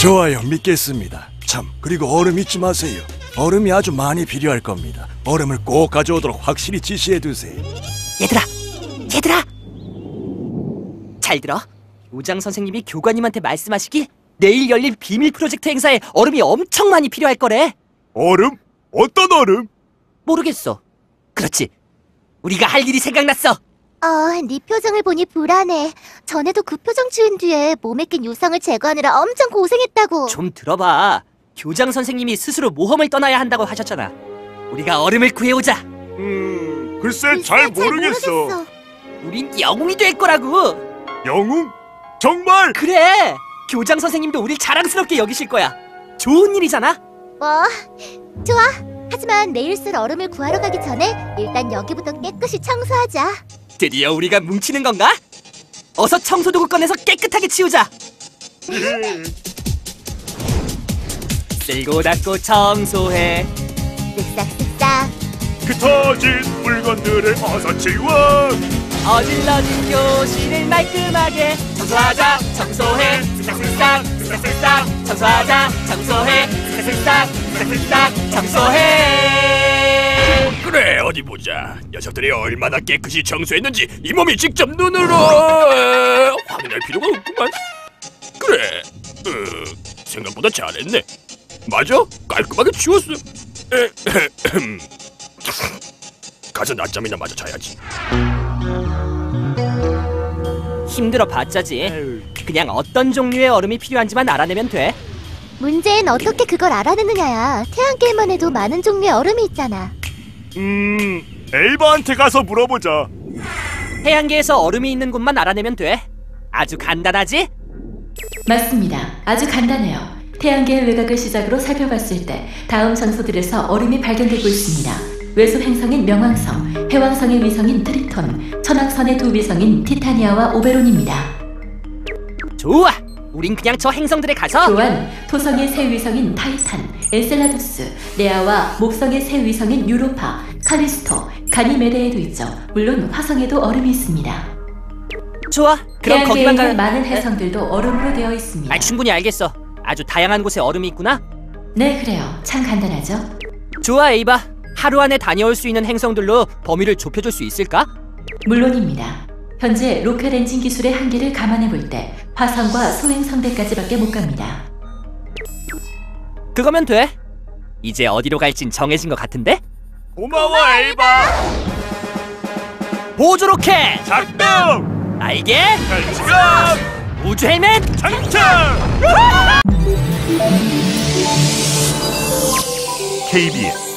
좋아요, 믿겠습니다. 참, 그리고 얼음 잊지 마세요. 얼음이 아주 많이 필요할 겁니다. 얼음을 꼭 가져오도록 확실히 지시해 두세요. 얘들아, 얘들아. 잘 들어. 교장 선생님이 교관님한테 말씀하시길 내일 열릴 비밀 프로젝트 행사에 얼음이 엄청 많이 필요할 거래. 얼음? 어떤 얼음? 모르겠어. 그렇지. 우리가 할 일이 생각났어. 어, 네 표정을 보니 불안해. 전에도 그 표정 지은 뒤에 몸에 낀 요상을 제거하느라 엄청 고생했다고. 좀 들어봐. 교장 선생님이 스스로 모험을 떠나야 한다고 하셨잖아. 우리가 얼음을 구해오자. 음, 글쎄 글쎄, 잘 모르겠어. 우린 영웅이 될 거라고. 영웅? 정말? 그래. 교장 선생님도 우릴 자랑스럽게 여기실 거야. 좋은 일이잖아. 뭐, 좋아. 하지만 내일 쓸 얼음을 구하러 가기 전에 일단 여기부터 깨끗이 청소하자. 드디어 우리가 뭉치는 건가? 어서 청소도구 꺼내서 깨끗하게 치우자. 쓸고 닦고 청소해. 쓱싹쓱싹. 흩어진 물건들을 어서 치워. 어질러진 교실을 말끔하게 청소하자 청소해 쓱싹쓱싹 쓱싹쓱싹 청소하자 청소해 쓱싹쓱싹 쓱싹쓱싹 청소해 그래 어디 보자. 녀석들이 얼마나 깨끗이 청소했는지 이 몸이 직접 눈으로 에, 확인할 필요가 없구만. 그래 으, 생각보다 잘했네. 맞아 깔끔하게 치웠어. 에, 가서 낮잠이나 맞아 자야지. 힘들어 봤자지. 그냥 어떤 종류의 얼음이 필요한지만 알아내면 돼. 문제는 어떻게 그걸 알아내느냐야. 태양계에만 해도 많은 종류의 얼음이 있잖아. 음, 에이바한테 가서 물어보자. 해안계에서 얼음이 있는 곳만 알아내면 돼 아주 간단하지? 맞습니다. 아주 간단해요. 태양계의 외곽을 시작으로 살펴봤을 때 다음 장소들에서 얼음이 발견되고 있습니다. 외소 행성인 명왕성, 해왕성의 위성인 트리톤, 천왕선의 두 위성인 티타니아와 오베론입니다. 좋아 우린 그냥 저 행성들에 가서 또한 토성의 새 위성인 타이탄, 엔셀라두스, 레아와 목성의 새 위성인 유로파, 칼리스토, 가니메데에도 있죠. 물론 화성에도 얼음이 있습니다. 좋아 그럼 거기만 있는 가면 많은 해성들도 얼음으로 되어 있습니다. 아 충분히 알겠어 아주 다양한 곳에 얼음이 있구나 네, 그래요. 참 간단하죠? 좋아 에이바 하루 안에 다녀올 수 있는 행성들로 범위를 좁혀줄 수 있을까? 물론입니다. 현재 로켓 엔진 기술의 한계를 감안해 볼 때 화성과 소행 성대까지밖에 못 갑니다. 그거면 돼 이제 어디로 갈진 정해진 것 같은데? 고마워, 에이바. 보조 로켓 작동. 알게 지금 우주 헬멧 장착. KBS